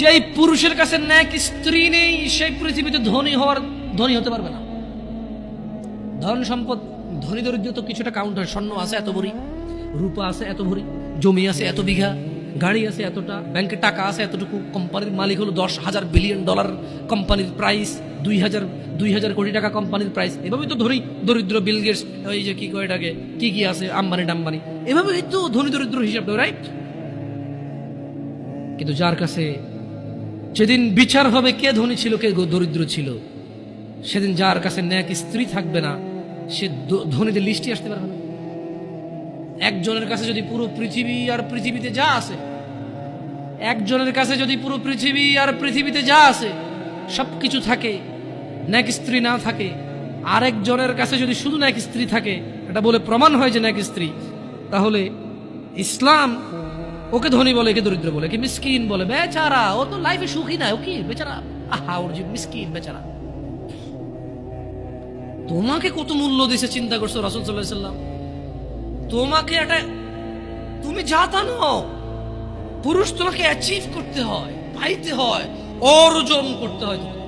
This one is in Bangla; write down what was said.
যেই পুরুষের কাছে ন্যাক স্ত্রী নেই, সেই পৃথিবীতে ধনী হওয়ার, ধনী হতে পারবে না। ধন সম্পদ, ধনী দরিদ্র তো কিছুটা কাউন্ট হয়। স্বর্ণ আছে এত ভরি, রূপা আছে এত ভরি, জমি আছে এত বিঘা, গাড়ি আছে এতটা ব্যাংকে টাকা আছে এতটুকু কোম্পানির মালিক হলো দশ হাজার বিলিয়ন ডলার কোম্পানির প্রাইস দুই হাজার দুই হাজার কোটি টাকা কোম্পানির প্রাইস এভাবেই তো ধনী, দরিদ্র বিল গেটস ওই যে কি কয় এটাকে, কি কি আছে, আম্বানি টাম্বানি। এভাবেই তো ধনী, দরিদ্র হিসাব রাইট কিন্তু যার কাছে যেদিন বিচার হবে কে ধনী ছিল, কে দরিদ্র ছিল। সেদিন যার কাছে ন্যাক স্ত্রী থাকবে না, সে ধনীদের লিস্টে আসতে পারবে না। একজনের কাছে যদি পুরো পৃথিবী আর পৃথিবীতে যা আছে, একজনের কাছে যদি পুরো পৃথিবী আর পৃথিবীতে যা আছে সব কিছু থাকে, ন্যাক স্ত্রী না থাকে, আরেকজনের কাছে যদি শুধু ন্যাক স্ত্রী থাকে, এটা বলে প্রমাণ হয় যে ন্যাক স্ত্রী, তাহলে ইসলাম ওকে ধনী বলে একে দরিদ্র বলে কি মিসকিন বলে, বেচারা, ও তো লাইফে সুখী না, ও কি? বেচারা, আহা, ওর যে মিসকিন, বেচারা। তোমাকে কত মূল্য দিছে, চিন্তা করছ রাসুল সাল্লাম? তোমাকে একটা, তুমি যা তা পুরুষ তোমাকে অ্যাচিভ করতে হয়, পাইতে হয়, অর্জন করতে হয় তোমাকে।